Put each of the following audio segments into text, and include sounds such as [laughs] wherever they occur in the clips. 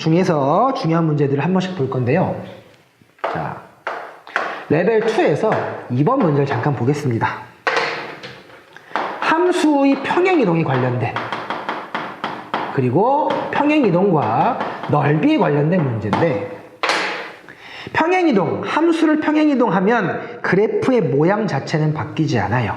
중에서 중요한 문제들을 한 번씩 볼 건데요. 자, 레벨 2에서 2번 문제를 잠깐 보겠습니다. 함수의 평행이동이 관련된 그리고 평행이동과 넓이에 관련된 문제인데 평행이동, 함수를 평행이동하면 그래프의 모양 자체는 바뀌지 않아요.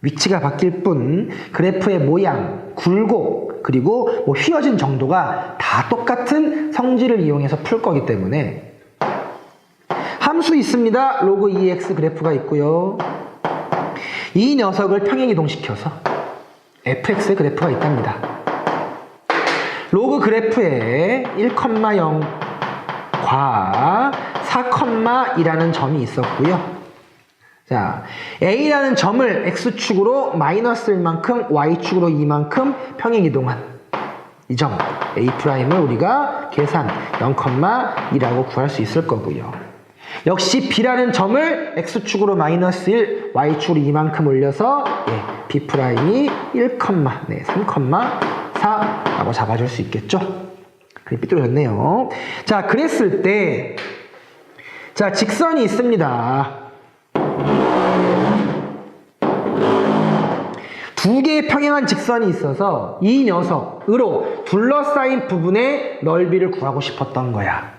위치가 바뀔 뿐 그래프의 모양, 굴곡, 그리고 뭐 휘어진 정도가 다 똑같은 성질을 이용해서 풀 거기 때문에 함수 있습니다. 로그 2x 그래프가 있고요. 이 녀석을 평행 이동시켜서 fx의 그래프가 있답니다. 로그 그래프에 1,0과 4,2라는 점이 있었고요. 자, A라는 점을 X축으로 마이너스 1만큼, Y축으로 2만큼 평행 이동한 이 점, A'을 우리가 계산 0,2라고 구할 수 있을 거고요. 역시 B라는 점을 X축으로 마이너스 1, Y축으로 2만큼 올려서 예, B'이 1, 네, 3,4라고 잡아줄 수 있겠죠? 그림 삐뚤어졌네요. 자, 그랬을 때 자, 직선이 있습니다. 두 개의 평행한 직선이 있어서 이 녀석으로 둘러싸인 부분의 넓이를 구하고 싶었던 거야.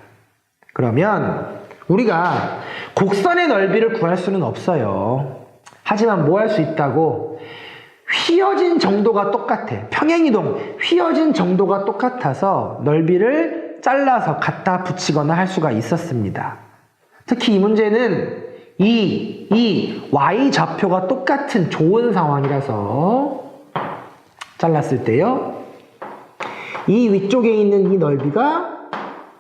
그러면 우리가 곡선의 넓이를 구할 수는 없어요. 하지만 뭐 할 수 있다고? 휘어진 정도가 똑같아. 평행이동, 휘어진 정도가 똑같아서 넓이를 잘라서 갖다 붙이거나 할 수가 있었습니다. 특히 이 문제는 이, 이 y 좌표가 똑같은 좋은 상황이라서 잘랐을 때요. 이 위쪽에 있는 이 넓이가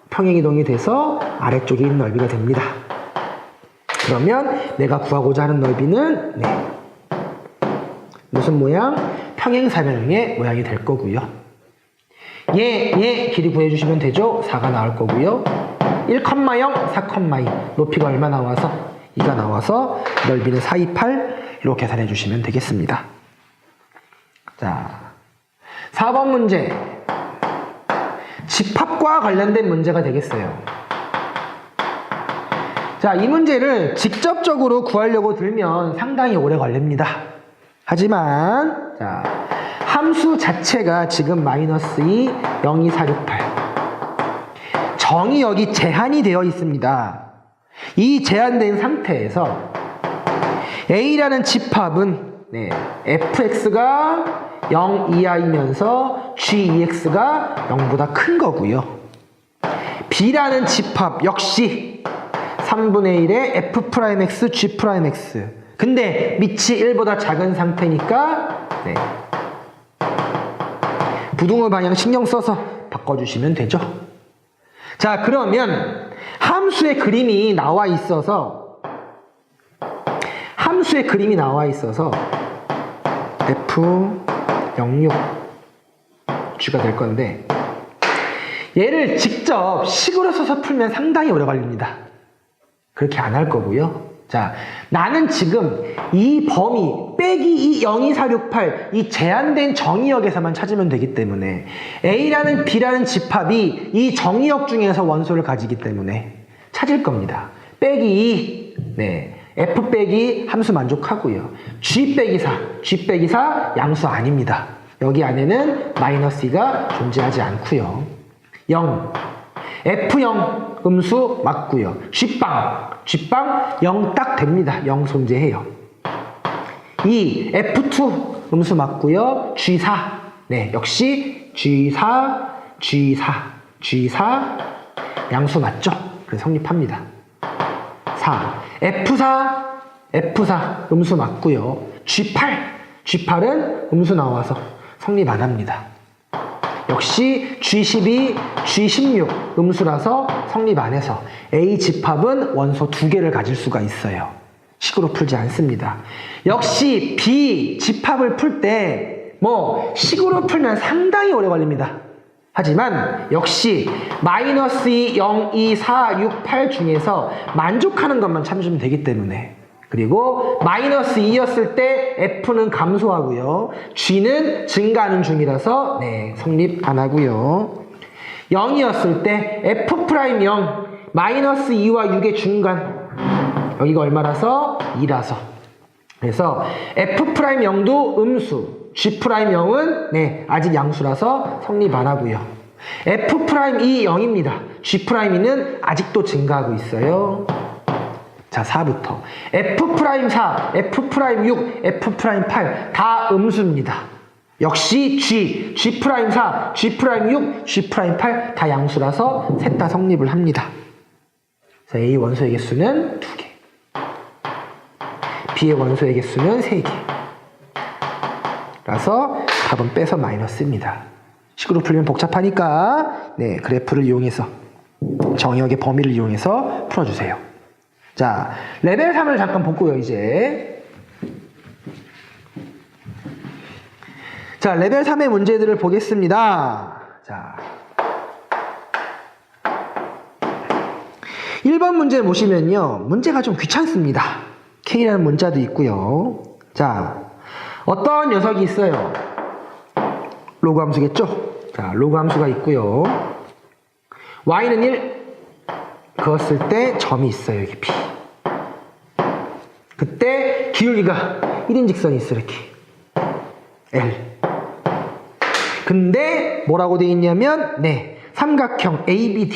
평행이동이 돼서 아래쪽에 있는 넓이가 됩니다. 그러면 내가 구하고자 하는 넓이는 네. 무슨 모양? 평행사변의 모양이 될 거고요. 얘, 얘 길이 구해주시면 되죠? 4가 나올 거고요. 1,0, 4,2 높이가 얼마 나와서 2가 나와서 넓이는 4, 2, 8 이렇게 계산해 주시면 되겠습니다. 자, 4번 문제. 집합과 관련된 문제가 되겠어요. 자, 이 문제를 직접적으로 구하려고 들면 상당히 오래 걸립니다. 하지만, 자, 함수 자체가 지금 마이너스 2, 0, 2, 4, 6, 8. 정이 여기 제한이 되어 있습니다. 이 제한된 상태에서 A라는 집합은 네, fx가 0 이하이면서 gex가 0보다 큰 거고요. B라는 집합 역시 3분의 1의 f'x, g'x. 근데 밑이 1보다 작은 상태니까 네. 부등호 방향 신경 써서 바꿔주시면 되죠. 자, 그러면 함수의 그림이 나와 있어서 함수의 그림이 나와 있어서 F06 G가 될 건데 얘를 직접 식으로 써서 풀면 상당히 오래 걸립니다. 그렇게 안 할 거고요. 자, 나는 지금 이 범위 빼기 이 02468, 이 제한된 정의역에서만 찾으면 되기 때문에 A라는 B라는 집합이 이 정의역 중에서 원소를 가지기 때문에 찾을 겁니다. 빼기 2, 네. F 빼기 함수 만족하고요. G 빼기 4, G 빼기 4 양수 아닙니다. 여기 안에는 마이너스 2가 존재하지 않고요. 0, F0 음수 맞고요. G빵, G빵 0 딱 됩니다. 0 존재해요. 2, F2 음수 맞고요. G4, 네, 역시 G4, G4, G4 양수 맞죠? 그래서 성립합니다. 4, F4, F4 음수 맞고요. G8, G8은 음수 나와서 성립 안 합니다. 역시 G12, G16 음수라서 성립 안 해서 A 집합은 원소 두 개를 가질 수가 있어요. 식으로 풀지 않습니다. 역시 B 집합을 풀 때 뭐 식으로 풀면 상당히 오래 걸립니다. 하지만 역시 마이너스 2, 0, 2, 4, 6, 8 중에서 만족하는 것만 찾으면 되기 때문에 그리고 마이너스 2였을 때 F는 감소하고요. G는 증가하는 중이라서 네, 성립 안 하고요. 0이었을 때 F 프라임 0 마이너스 2와 6의 중간 여기가 얼마라서 2라서 그래서 F 프라임 0도 음수 G 프라임 0은 네, 아직 양수라서 성립 안 하고요. F 프라임 2 0입니다. G 프라임 2는 아직도 증가하고 있어요. 자, 4부터. F 프라임 4, F 프라임 6, F 프라임 8 다 음수입니다. 역시 G, G 프라임 4, G 프라임 6, G 프라임 8 다 양수라서 셋 다 성립을 합니다. 자, A 원소의 개수는 2개. B의 원소의 개수는 3개. 라서 답은 빼서 마이너스입니다. 식으로 풀리면 복잡하니까 네, 그래프를 이용해서 정의역의 범위를 이용해서 풀어주세요. 자, 레벨 3을 잠깐 볼고요, 이제. 자, 레벨 3의 문제들을 보겠습니다. 자. 1번 문제 보시면요. 문제가 좀 귀찮습니다. K라는 문자도 있고요. 자, 어떤 녀석이 있어요? 로그 함수겠죠? 자, 로그 함수가 있고요. Y는 1, 그었을 때 점이 있어요, 여기 P. 그때 기울기가 1인 직선이 있어, 이렇게. L. 근데 뭐라고 돼 있냐면, 네, 삼각형 ABD.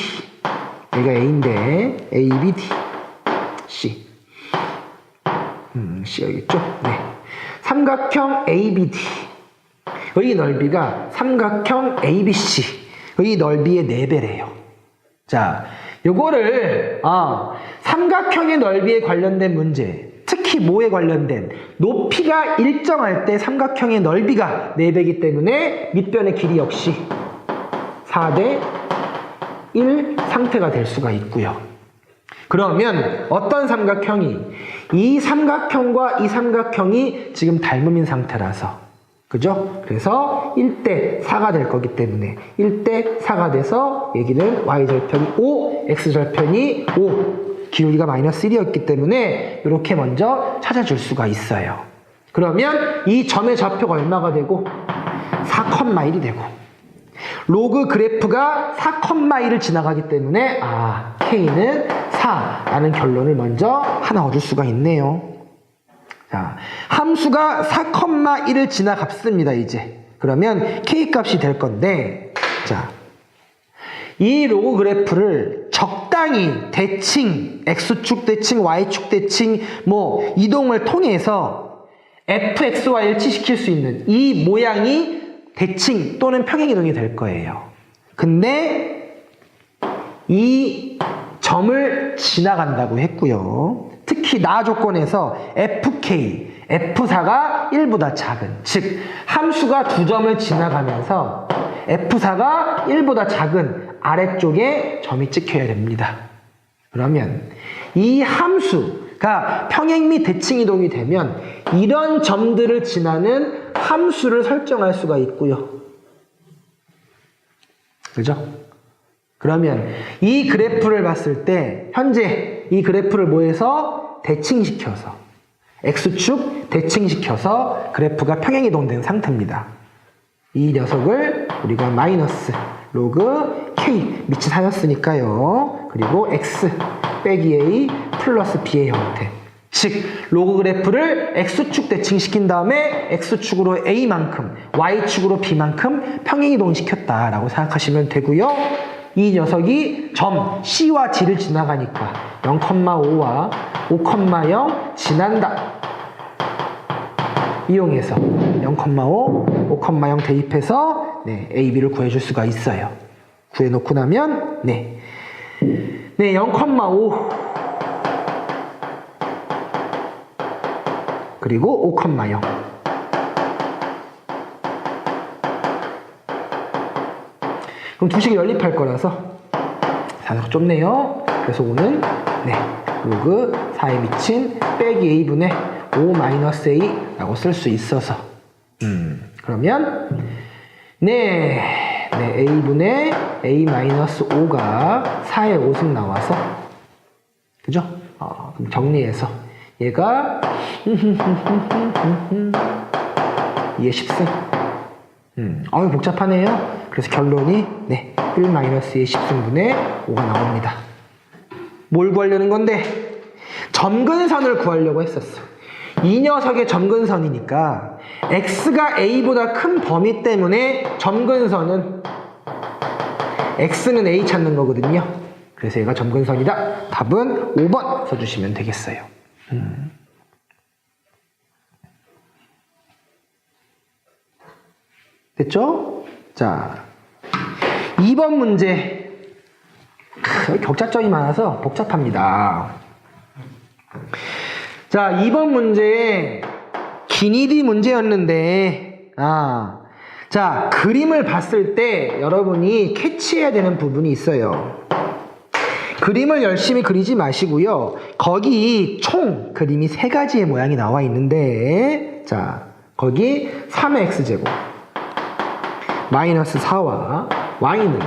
여기가 A인데, ABD. C. 음, C여겠죠? 네. 삼각형 ABD. 여기 넓이가 삼각형 ABC. 여기 넓이의 4배래요. 자, 요거를 아, 삼각형의 넓이에 관련된 문제, 특히 뭐에 관련된 높이가 일정할 때 삼각형의 넓이가 4배이기 때문에 밑변의 길이 역시 4대 1 상태가 될 수가 있고요. 그러면 어떤 삼각형이 이 삼각형과 이 삼각형이 지금 닮음인 상태라서 그죠? 그래서 1대 4가 될 거기 때문에 1대 4가 돼서 여기는 y절편이 5, x절편이 5 기울기가 마이너스 1이었기 때문에 이렇게 먼저 찾아줄 수가 있어요. 그러면 이 점의 좌표가 얼마가 되고 4,1이 되고 로그 그래프가 4,1을 지나가기 때문에 아 k는 4라는 결론을 먼저 하나 얻을 수가 있네요. 자, 함수가 4,1을 지나갔습니다, 이제. 그러면 k 값이 될 건데, 자, 이 로그 그래프를 적당히 대칭, x축 대칭, y축 대칭, 뭐, 이동을 통해서 fx와 일치시킬 수 있는 이 모양이 대칭 또는 평행이동이 될 거예요. 근데 이 점을 지나간다고 했고요. 특히 나 조건에서 fk, f4가 1보다 작은, 즉 함수가 두 점을 지나가면서 f4가 1보다 작은 아래쪽에 점이 찍혀야 됩니다. 그러면 이 함수가 평행 및 대칭 이동이 되면 이런 점들을 지나는 함수를 설정할 수가 있고요. 그죠? 그러면 이 그래프를 봤을 때 현재 이 그래프를 뭐해서 대칭시켜서 x축 대칭시켜서 그래프가 평행이동된 상태입니다. 이 녀석을 우리가 마이너스 로그 k 밑이 사였으니까요. 그리고 x 빼기 a 플러스 b의 형태. 즉 로그 그래프를 x축 대칭시킨 다음에 x축으로 a만큼 y축으로 b만큼 평행이동시켰다라고 생각하시면 되고요. 이 녀석이 점 C와 D를 지나가니까 0,5와 5,0 지난다. 이용해서 0,5, 5,0 대입해서 네, A, B를 구해줄 수가 있어요. 구해놓고 나면 네, 네 0,5 그리고 5,0 그럼 두 식이 연립할 거라서 단어가 좁네요. 그래서 오는 네 로그 4에 미친 빼기 a분의 5 마이너스 a라고 쓸 수 있어서 음 그러면 네, 네 a분의 a 마이너스 5가 4의 5승 나와서 그죠? 어, 그럼 정리해서 얘가 [laughs] 이게 10승. 음, 어유 복잡하네요. 그래서 결론이 네, 1-2의 10승분의 5가 나옵니다. 뭘 구하려는 건데? 점근선을 구하려고 했었어. 이 녀석의 점근선이니까 x가 a보다 큰 범위 때문에 점근선은 x는 a 찾는 거거든요. 그래서 얘가 점근선이다. 답은 5번 써주시면 되겠어요. 음. 됐죠? 자, 2번 문제. 크, 격자점이 많아서 복잡합니다. 자, 2번 문제 기니디 문제였는데 아. 자, 그림을 봤을 때 여러분이 캐치해야 되는 부분이 있어요. 그림을 열심히 그리지 마시고요. 거기 총 그림이 세 가지의 모양이 나와 있는데 자, 거기 3의 x제곱 마이너스 4와 y는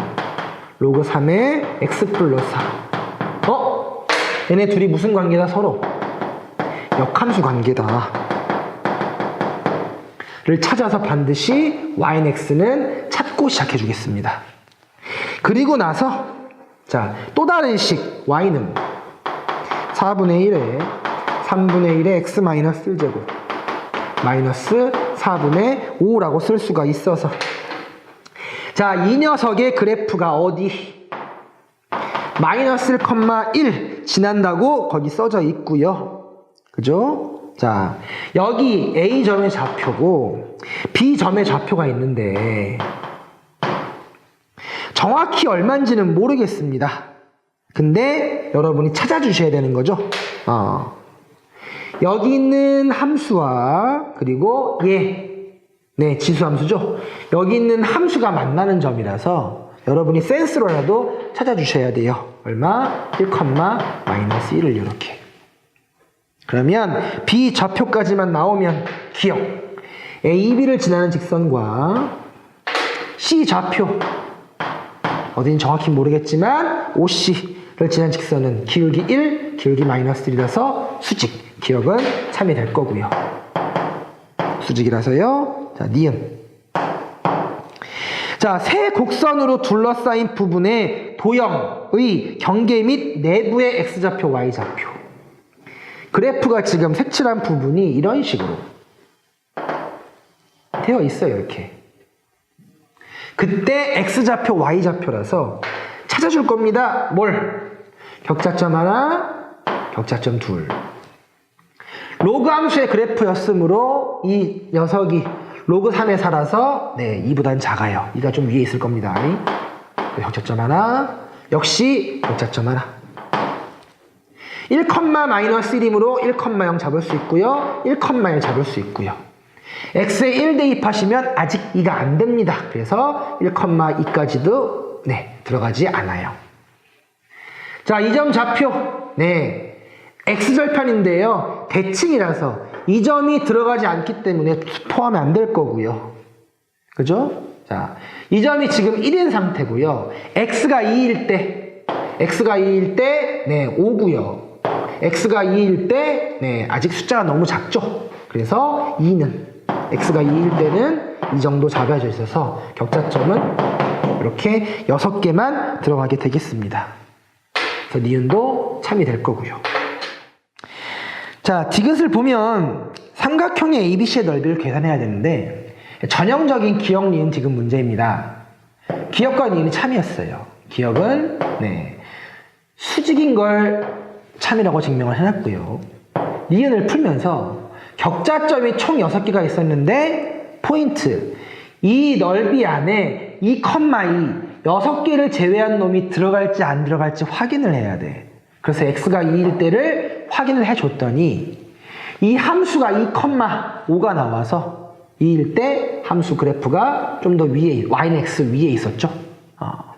로그 3의 x 플러스 4 어? 얘네 둘이 무슨 관계다 서로? 역함수 관계다. 를 찾아서 반드시 YNX는 찾고 시작해 주겠습니다. 그리고 나서 자, 또 다른 식 Y는 4분의 1에 3분의 1에 X 마이너스 1제곱 마이너스 4분의 5라고 쓸 수가 있어서 자, 이 녀석의 그래프가 어디? 마이너스 1,1 지난다고 거기 써져 있고요. 그죠? 자, 여기 A점의 좌표고 B점의 좌표가 있는데 정확히 얼마인지는 모르겠습니다. 근데 여러분이 찾아주셔야 되는 거죠. 어. 여기 있는 함수와 그리고 얘, 네, 지수함수죠. 여기 있는 함수가 만나는 점이라서 여러분이 센스로라도 찾아주셔야 돼요. 얼마? 1, 마이너스 1을 이렇게. 그러면 B 좌표까지만 나오면 기억. A, B를 지나는 직선과 C 좌표 어딘 정확히 모르겠지만 OC를 지난 직선은 기울기 1, 기울기 마이너스 1이라서 수직. 기억은 참이 될 거고요. 수직이라서요. 자, 니은. 자, 세 곡선으로 둘러싸인 부분의 도형의 경계 및 내부의 x좌표, y좌표. 그래프가 지금 색칠한 부분이 이런 식으로 되어 있어요, 이렇게. 그때 x좌표, y좌표라서 찾아줄 겁니다. 뭘? 격자점 하나, 격자점 둘. 로그 함수의 그래프였으므로 이 녀석이 로그 3에 살아서 네, 2보단 작아요. 2가 좀 위에 있을 겁니다. 격자점 하나, 역시 격자점 하나. 1, 마이너스 1이므로 1,0 잡을 수 있고요. 1,1 잡을 수 있고요. x에 1 대입하시면 아직 2가 안 됩니다. 그래서 1,2까지도 네, 들어가지 않아요. 자, 이점 좌표. 네. x절편인데요. 대칭이라서 이 점이 들어가지 않기 때문에 포함이 안 될 거고요. 그죠? 자, 이 점이 지금 1인 상태고요. x가 2일 때, x가 2일 때, 네, 5고요. x가 2일 때, 네, 아직 숫자가 너무 작죠? 그래서 2는, x가 2일 때는 이 정도 잡아져 있어서 격자점은 이렇게 6개만 들어가게 되겠습니다. 그래서 니은도 참이 될 거고요. 자, 디귿을 보면 삼각형의 ABC의 넓이를 계산해야 되는데 전형적인 기억 니은 디귿 문제입니다. 기억과 니은이 참이었어요. 기억은 네, 수직인 걸 참이라고 증명을 해놨고요. 니은을 풀면서 격자점이 총 6개가 있었는데 포인트 이 넓이 안에 2,2 6개를 제외한 놈이 들어갈지 안 들어갈지 확인을 해야 돼. 그래서 x가 2일 때를 확인을 해줬더니 이 함수가 2,5가 나와서 2일 때 함수 그래프가 좀 더 위에 yx 위에 있었죠. 어.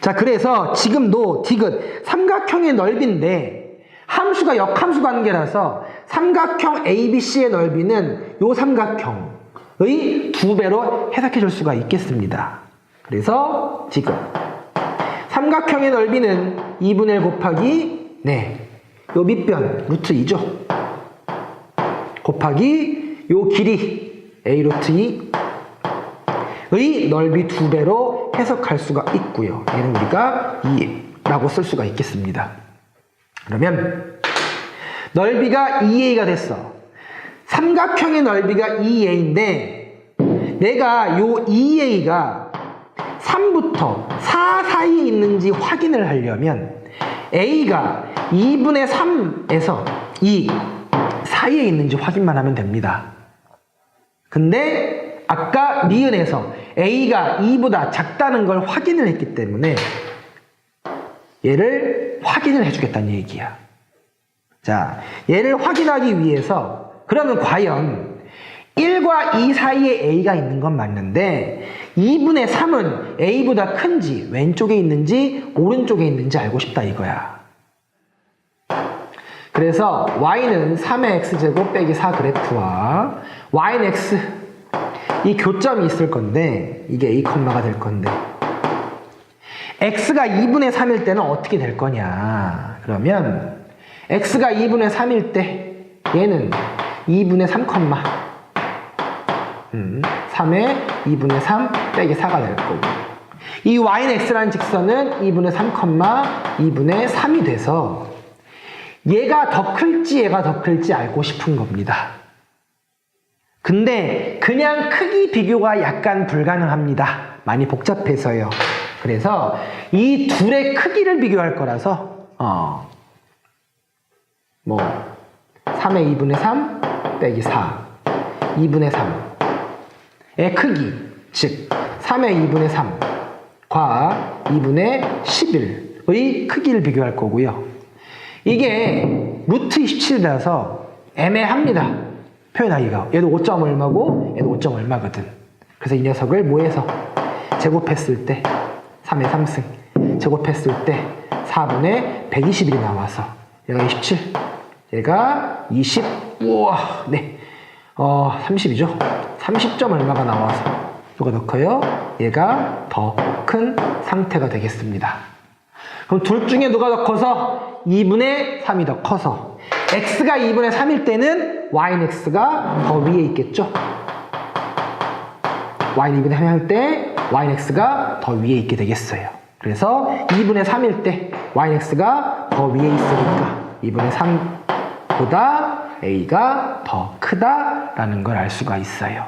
자 그래서 지금도 디귿 삼각형의 넓이인데 함수가 역함수 관계라서 삼각형 ABC의 넓이는 요 삼각형의 두 배로 해석해 줄 수가 있겠습니다. 그래서 지금 삼각형의 넓이는 2분의 1 곱하기 네, 요 밑변 루트 2죠. 곱하기 요 길이 a 루트 2의 넓이 두 배로 해석할 수가 있고요. 얘는 우리가 2라고 쓸 수가 있겠습니다. 그러면 넓이가 2a가 됐어. 삼각형의 넓이가 2a인데 내가 요 2a가 3부터 4 사이에 있는지 확인을 하려면 a가 2분의 3에서 2 사이에 있는지 확인만 하면 됩니다. 근데 아까 니은에서 a가 2보다 작다는 걸 확인을 했기 때문에 얘를 확인을 해주겠다는 얘기야. 자, 얘를 확인하기 위해서 그러면 과연 1과 2 사이에 a가 있는 건 맞는데 2분의 3은 a보다 큰지 왼쪽에 있는지 오른쪽에 있는지 알고 싶다 이거야. 그래서 y는 3의 x제곱 빼기 4 그래프와 y는 x. 이 교점이 있을 건데 이게 a, 가될 건데. x가 2분의 3일 때는 어떻게 될 거냐? 그러면 x가 2분의 3일 때 얘는 2분의 3, 음, 3의 2분의 3 빼기 4가 될 거고. 이 y는 x라는 직선은 2분의 3, 2분의 3이 돼서 얘가 더 클지 얘가 더 클지 알고 싶은 겁니다. 근데 그냥 크기 비교가 약간 불가능합니다. 많이 복잡해서요. 그래서 이 둘의 크기를 비교할 거라서 어, 뭐 3의 2분의 3 빼기 4 2분의 3의 크기 즉 3의 2분의 3과 2분의 11의 크기를 비교할 거고요. 이게 루트 27이라서 애매합니다. 표현하기가. 얘도 5점 얼마고 얘도 5점 얼마거든. 그래서 이 녀석을 뭐해서 제곱했을 때 3의 3승 제곱했을 때 4분의 120일이 나와서 얘가 27 얘가 20 우와 네 어, 30이죠 30점 얼마가 나와서 누가 더 커요? 얘가 더 큰 상태가 되겠습니다 그럼 둘 중에 누가 더 커서? 2분의 3이 더 커서. X가 2분의 3일 때는 y는 x가 더 위에 있겠죠? Y는 2분의 3이 할때 y는 x가 더 위에 있게 되겠어요. 그래서 2분의 3일 때 y는 x가 더 위에 있으니까 2분의 3보다 a가 더 크다라는 걸 알 수가 있어요.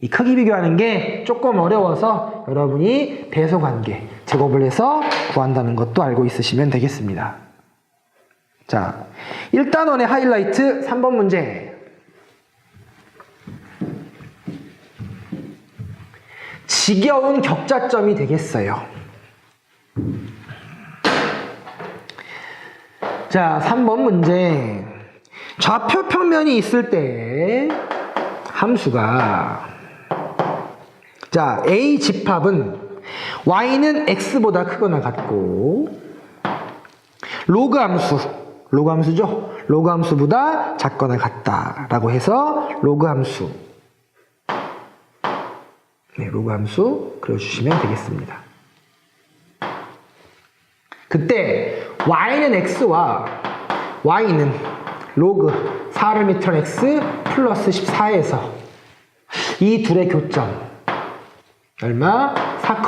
이 크기 비교하는 게 조금 어려워서 여러분이 배소관계 제곱을 해서 구한다는 것도 알고 있으시면 되겠습니다. 자, 1단원의 하이라이트 3번 문제. 지겨운 격자점이 되겠어요. 자, 3번 문제. 좌표 평면이 있을 때 함수가 자, A 집합은 y는 x보다 크거나 같고 로그 함수, 로그 함수죠? 로그 함수보다 작거나 같다라고 해서 로그 함수 네, 로그 함수 그려주시면 되겠습니다. 그때 y는 x와 y는 로그 4를 미터 x 플러스 14에서 이 둘의 교점 얼마? 4,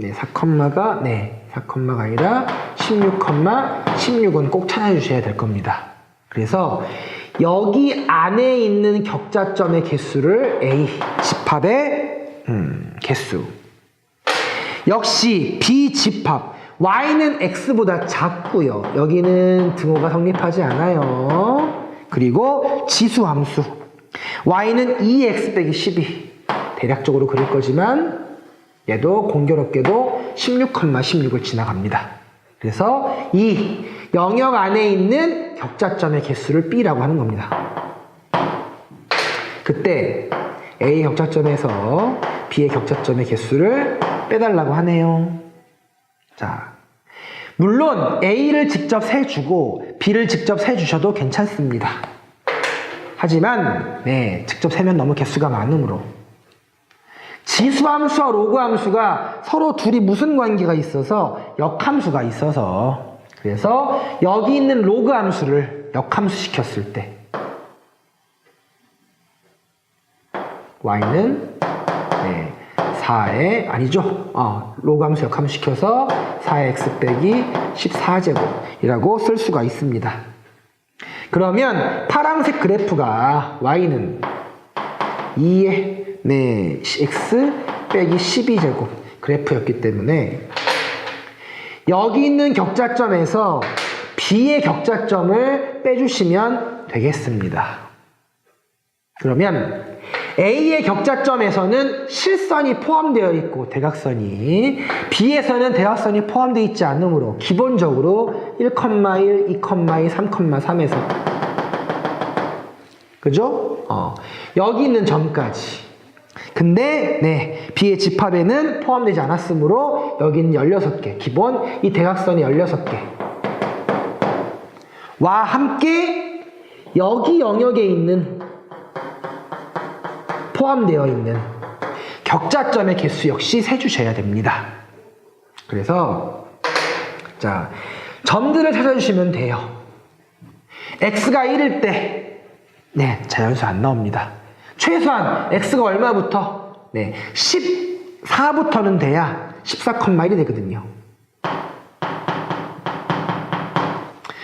네, 4가 네, 4가 아니라 16, 16은 꼭 찾아주셔야 될 겁니다. 그래서 여기 안에 있는 격자점의 개수를 A 집합의 음, 개수. 역시 B 집합 Y는 X보다 작고요. 여기는 등호가 성립하지 않아요. 그리고 지수 함수 Y는 2X 빼기 12 대략적으로 그릴 거지만 얘도 공교롭게도 16, 16을 지나갑니다. 그래서 이 영역 안에 있는 격자점의 개수를 B라고 하는 겁니다. 그때 A 격자점에서 B의 격자점의 개수를 빼달라고 하네요. 자, 물론 A를 직접 세주고 B를 직접 세주셔도 괜찮습니다. 하지만 네, 직접 세면 너무 개수가 많으므로 지수함수와 로그함수가 서로 둘이 무슨 관계가 있어서 역함수가 있어서 그래서 여기 있는 로그함수를 역함수 시켰을 때 y는 네, 4의 아니죠. 어, 로감수 역함시켜서 4x 빼기 14제곱이라고 쓸 수가 있습니다. 그러면 파란색 그래프가 y는 2의 네, x 빼기 12제곱 그래프였기 때문에 여기 있는 격자점에서 b의 격자점을 빼주시면 되겠습니다. 그러면 A의 격자점에서는 실선이 포함되어 있고 대각선이 B에서는 대각선이 포함되어 있지 않으므로 기본적으로 1,1, 2,2, 3,3에서 그죠? 어, 여기 있는 점까지 근데 네 B의 집합에는 포함되지 않았으므로 여기는 16개 기본 이 대각선이 16개 와 함께 여기 영역에 있는 포함되어 있는 격자점의 개수 역시 세 주셔야 됩니다. 그래서 자 점들을 찾아주시면 돼요. x가 1일 때 네, 자연수 안 나옵니다. 최소한 x가 얼마부터? 네, 14부터는 돼야 14,1이 되거든요.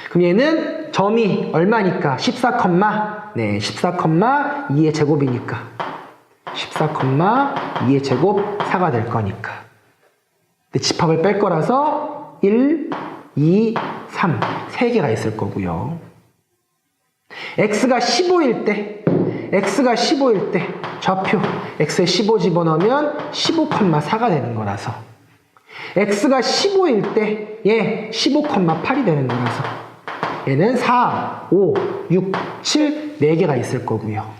그럼 얘는 점이 얼마니까? 14, 네, 14,2의 제곱이니까 14,2의 제곱 4가 될 거니까. 근데 집합을 뺄 거라서 1, 2, 3, 3개가 있을 거고요. X가 15일 때, x가 15일 때 좌표 x에 15 집어넣으면 15,4가 되는 거라서. X가 15일 때 얘 15,8이 되는 거라서. 얘는 4, 5, 6, 7, 4개가 있을 거고요.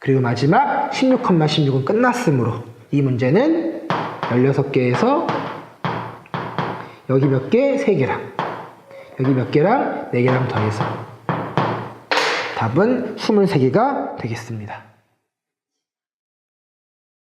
그리고 마지막 16,16은 끝났으므로 이 문제는 16개에서 여기 몇 개? 3개랑. 여기 몇 개랑? 4개랑 더해서 답은 23개가 되겠습니다.